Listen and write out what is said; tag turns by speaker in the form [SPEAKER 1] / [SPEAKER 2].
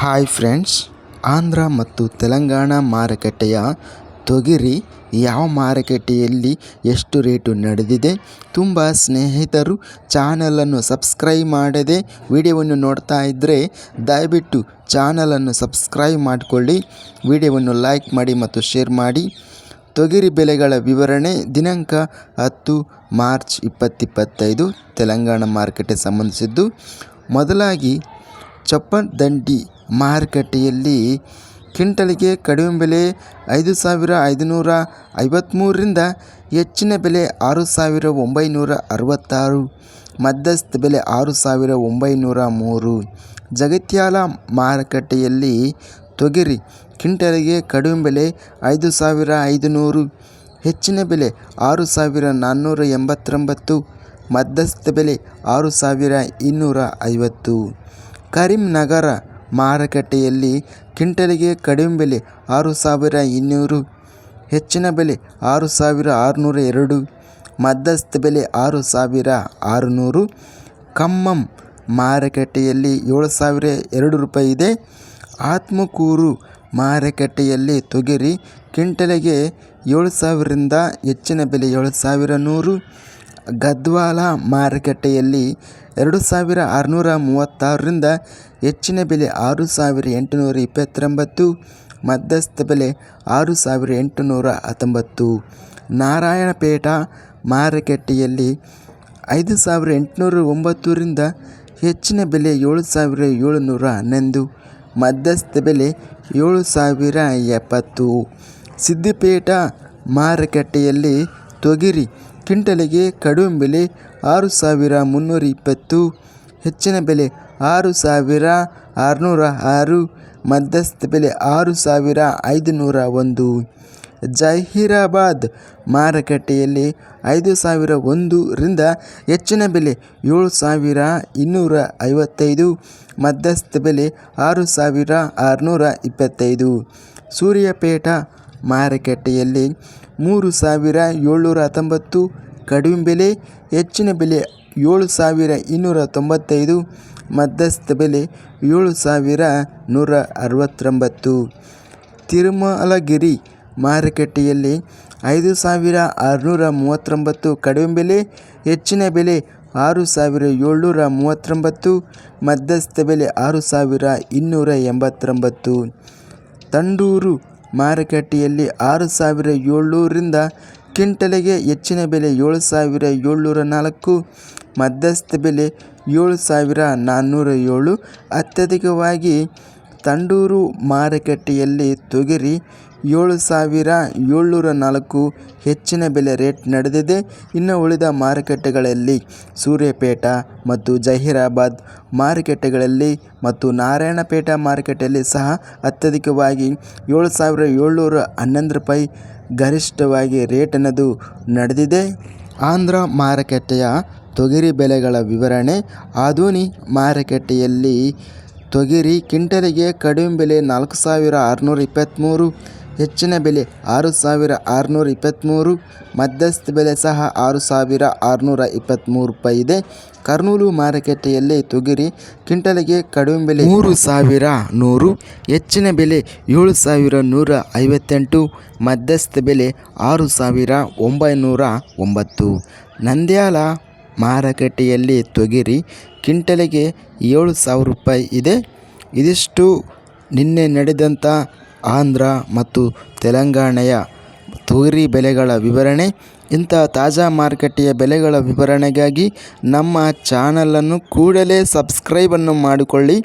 [SPEAKER 1] Hi friends Andhra ಮತ್ತು ತೆಲಂಗಾಣ ಮಾರುಕಟ್ಟೆಯ ತೊಗರಿ ಯಾವ ಮಾರುಕಟ್ಟೆಯಲ್ಲಿ ಎಷ್ಟು ರೇಟು ನಡೆದಿದೆ? ತುಂಬ ಸ್ನೇಹಿತರು ಚಾನಲನ್ನು ಸಬ್ಸ್ಕ್ರೈಬ್ ಮಾಡದೆ ವಿಡಿಯೋವನ್ನು ನೋಡ್ತಾ ಇದ್ದರೆ ದಯವಿಟ್ಟು ಚಾನಲನ್ನು ಸಬ್ಸ್ಕ್ರೈಬ್ ಮಾಡಿಕೊಳ್ಳಿ, ವಿಡಿಯೋವನ್ನು ಲೈಕ್ ಮಾಡಿ ಮತ್ತು ಶೇರ್ ಮಾಡಿ. ತೊಗರಿ ಬೆಲೆಗಳ ವಿವರಣೆ ದಿನಾಂಕ ಹತ್ತು ಮಾರ್ಚ್ ಇಪ್ಪತ್ತಿಪ್ಪತ್ತೈದು, ತೆಲಂಗಾಣ ಮಾರುಕಟ್ಟೆ ಸಂಬಂಧಿಸಿದ್ದು. ಮೊದಲಾಗಿ ಚಪ್ಪಂದಂಡಿ ಮಾರುಕಟ್ಟೆಯಲ್ಲಿ ಕ್ವಿಂಟಲ್ಗೆ ಕಡಿಮೆ ಬೆಲೆ ಐದು ಸಾವಿರ ಐದುನೂರ ಐವತ್ತ್ಮೂರರಿಂದ ಹೆಚ್ಚಿನ ಬೆಲೆ ಆರು ಸಾವಿರ ಒಂಬೈನೂರ ಅರವತ್ತಾರು, ಮಧ್ಯಸ್ಥ ಬೆಲೆ ಆರು ಸಾವಿರ ಒಂಬೈನೂರ ಮೂರು. ಜಗತ್ಯಾಲ ಮಾರುಕಟ್ಟೆಯಲ್ಲಿ ತೊಗರಿ ಕ್ವಿಂಟಲ್ಗೆ ಕಡಿಮೆ ಬೆಲೆ ಐದು ಸಾವಿರ ಐದುನೂರು, ಹೆಚ್ಚಿನ ಬೆಲೆ ಆರು ಸಾವಿರ ನಾನ್ನೂರ ಎಂಬತ್ತೊಂಬತ್ತು, ಮಧ್ಯಸ್ಥ ಬೆಲೆ ಆರು ಸಾವಿರ ಇನ್ನೂರ ಐವತ್ತು. ಕರೀಂನಗರ ಮಾರುಕಟ್ಟೆಯಲ್ಲಿ ಕ್ವಿಂಟಲಿಗೆ ಕಡಿಮೆ ಬೆಲೆ ಆರು ಸಾವಿರ ಇನ್ನೂರು, ಹೆಚ್ಚಿನ ಬೆಲೆ ಆರು ಸಾವಿರ ಆರುನೂರ ಎರಡು, ಮಧ್ಯಸ್ಥ ಬೆಲೆ ಆರು ಸಾವಿರ ಆರುನೂರು, ಖಮ್ಮಂ ಮಾರುಕಟ್ಟೆಯಲ್ಲಿ ಏಳು ಸಾವಿರ ಎರಡು ರೂಪಾಯಿ ಇದೆ. ಆತ್ಮಕೂರು ಮಾರುಕಟ್ಟೆಯಲ್ಲಿ ತೊಗರಿ ಕ್ವಿಂಟಲಿಗೆ ಏಳು ಸಾವಿರದಿಂದ ಹೆಚ್ಚಿನ ಬೆಲೆ ಏಳು ಸಾವಿರ ನೂರು ಗದ್ವಾಲ ಮಾರುಕಟ್ಟೆಯಲ್ಲಿ ಎರಡು ಸಾವಿರ ಆರುನೂರ ಮೂವತ್ತಾರರಿಂದ ಹೆಚ್ಚಿನ ಬೆಲೆ ಆರು ಸಾವಿರ ಎಂಟುನೂರ ಇಪ್ಪತ್ತೊಂಬತ್ತು, ಮಧ್ಯಸ್ಥ ಬೆಲೆ ಆರು ಸಾವಿರ ಎಂಟುನೂರ ಹತ್ತೊಂಬತ್ತು. ನಾರಾಯಣಪೇಟ ಮಾರುಕಟ್ಟೆಯಲ್ಲಿ ಐದು ಸಾವಿರ ಎಂಟುನೂರ ಒಂಬತ್ತರಿಂದ ಹೆಚ್ಚಿನ ಬೆಲೆ ಏಳು ಸಾವಿರ ಏಳುನೂರ ಹನ್ನೊಂದು, ಮಧ್ಯಸ್ಥ ಬೆಲೆ ಏಳು ಸಾವಿರ ಎಪ್ಪತ್ತು. ಸಿದ್ದಿಪೇಟ ಮಾರುಕಟ್ಟೆಯಲ್ಲಿ ತೊಗರಿ ಕ್ವಿಂಟಲಿಗೆ ಕಡಿಮೆ ಬೆಲೆ ಆರು ಸಾವಿರ ಮುನ್ನೂರ ಇಪ್ಪತ್ತು, ಹೆಚ್ಚಿನ ಬೆಲೆ ಆರು ಸಾವಿರ ಆರುನೂರ ಆರು, ಮಧ್ಯಸ್ಥ ಬೆಲೆ ಆರು ಸಾವಿರ ಐದುನೂರ ಒಂದು. ಜಹೀರಾಬಾದ್ ಮಾರುಕಟ್ಟೆಯಲ್ಲಿ ಐದು ಸಾವಿರ ಒಂದರಿಂದ ಹೆಚ್ಚಿನ ಬೆಲೆ ಏಳು ಸಾವಿರ ಇನ್ನೂರ ಐವತ್ತೈದು, ಮಧ್ಯಸ್ಥ ಬೆಲೆ ಆರು ಸಾವಿರ ಆರುನೂರ ಇಪ್ಪತ್ತೈದು. ಸೂರ್ಯಪೇಟ ಮಾರುಕಟ್ಟೆಯಲ್ಲಿ ಮೂರು ಸಾವಿರ ಏಳ್ನೂರ ಹತ್ತೊಂಬತ್ತು, ಕಡಿಮೆ ಬೆಲೆ, ಹೆಚ್ಚಿನ ಬೆಲೆ ಏಳು ಸಾವಿರ ಇನ್ನೂರ ತೊಂಬತ್ತೈದು, ಮಧ್ಯಸ್ಥ ಬೆಲೆ ಏಳು ಸಾವಿರ ನೂರ ಅರವತ್ತೊಂಬತ್ತು. ತಿರುಮಲಗಿರಿ ಮಾರುಕಟ್ಟೆಯಲ್ಲಿ ಐದು ಸಾವಿರ ಆರುನೂರ ಮೂವತ್ತೊಂಬತ್ತು, ಕಡಿಮೆ ಬೆಲೆ, ಹೆಚ್ಚಿನ ಬೆಲೆ ಆರು ಸಾವಿರ ಏಳ್ನೂರ ಮೂವತ್ತೊಂಬತ್ತು, ಮಧ್ಯಸ್ಥ ಬೆಲೆ ಆರು ಸಾವಿರ ಇನ್ನೂರ ಎಂಬತ್ತೊಂಬತ್ತು. ತಂಡೂರು ಮಾರುಕಟ್ಟೆಯಲ್ಲಿ ಆರು ಸಾವಿರ ಏಳ್ನೂರರಿಂದ ಕ್ವಿಂಟಲಿಗೆ ಹೆಚ್ಚಿನ ಬೆಲೆ ಏಳು ಸಾವಿರ ಏಳ್ನೂರ ನಾಲ್ಕು, ಮಧ್ಯಸ್ಥ ಬೆಲೆ ಏಳು ಸಾವಿರ ನಾನ್ನೂರ ಏಳು. ಅತ್ಯಧಿಕವಾಗಿ ತಂಡೂರು ಮಾರುಕಟ್ಟೆಯಲ್ಲಿ ತೊಗರಿ ಏಳು ಸಾವಿರ ಏಳ್ನೂರ ನಾಲ್ಕು ಹೆಚ್ಚಿನ ಬೆಲೆ ರೇಟ್ ನಡೆದಿದೆ. ಇನ್ನು ಉಳಿದ ಮಾರುಕಟ್ಟೆಗಳಲ್ಲಿ ಸೂರ್ಯಪೇಟ ಮತ್ತು ಜಹೀರಾಬಾದ್ ಮಾರುಕಟ್ಟೆಗಳಲ್ಲಿ ಮತ್ತು ನಾರಾಯಣಪೇಟ ಮಾರುಕಟ್ಟೆಯಲ್ಲಿ ಸಹ ಅತ್ಯಧಿಕವಾಗಿ ಏಳು ಸಾವಿರ ಏಳ್ನೂರ ಹನ್ನೊಂದು ರೂಪಾಯಿ ಗರಿಷ್ಠವಾಗಿ ರೇಟ್ ಅನ್ನೋದು ನಡೆದಿದೆ. ಆಂಧ್ರ ಮಾರುಕಟ್ಟೆಯ ತೊಗರಿ ಬೆಲೆಗಳ ವಿವರಣೆ. ಆದೋನಿ ಮಾರುಕಟ್ಟೆಯಲ್ಲಿ ತೊಗರಿ ಕ್ವಿಂಟಲಿಗೆ ಕಡಿಮೆ ಬೆಲೆ ನಾಲ್ಕು ಸಾವಿರ ಆರುನೂರ ಇಪ್ಪತ್ತ್ಮೂರು ಹೆಚ್ಚಿನ ಬೆಲೆ ಆರು ಸಾವಿರ ಆರುನೂರ ಇಪ್ಪತ್ತ್ಮೂರು, ಮಧ್ಯಸ್ಥ ಬೆಲೆ ಸಹ ಆರು ಸಾವಿರ ಆರುನೂರ ಇಪ್ಪತ್ತ್ಮೂರು ರೂಪಾಯಿ ಇದೆ. ಕರ್ನೂಲು ಮಾರುಕಟ್ಟೆಯಲ್ಲಿ ತೊಗರಿ ಕ್ವಿಂಟಲ್ಗೆ ಕಡಿಮೆ ಬೆಲೆ ಮೂರು ಸಾವಿರ ನೂರು, ಹೆಚ್ಚಿನ ಬೆಲೆ ಏಳು ಸಾವಿರ ನೂರ ಐವತ್ತೆಂಟು, ಮಧ್ಯಸ್ಥ ಬೆಲೆ ಆರು ಸಾವಿರ ಒಂಬೈನೂರ ಒಂಬತ್ತು. ನಂದ್ಯಾಲ ಮಾರುಕಟ್ಟೆಯಲ್ಲಿ ತೊಗರಿ ಕ್ವಿಂಟಲಿಗೆ ಏಳು ಸಾವಿರ ರೂಪಾಯಿ ಇದೆ. ಇದಿಷ್ಟು ನಿನ್ನೆ ನಡೆದಂಥ ಆಂಧ್ರ ಮತ್ತು ತೆಲಂಗಾಣೆಯ ತೊಗರಿ ಬೆಲೆಗಳ ವಿವರಣೆ, ಇಂಥ ತಾಜಾ ಮಾರುಕಟ್ಟೆಯ ಬೆಲೆಗಳ ವಿವರಣೆಗಾಗಿ ನಮ್ಮ ಚಾನಲನ್ನು ಕೂಡಲೇ ಸಬ್ಸ್ಕ್ರೈಬನ್ನು ಮಾಡಿಕೊಳ್ಳಿ.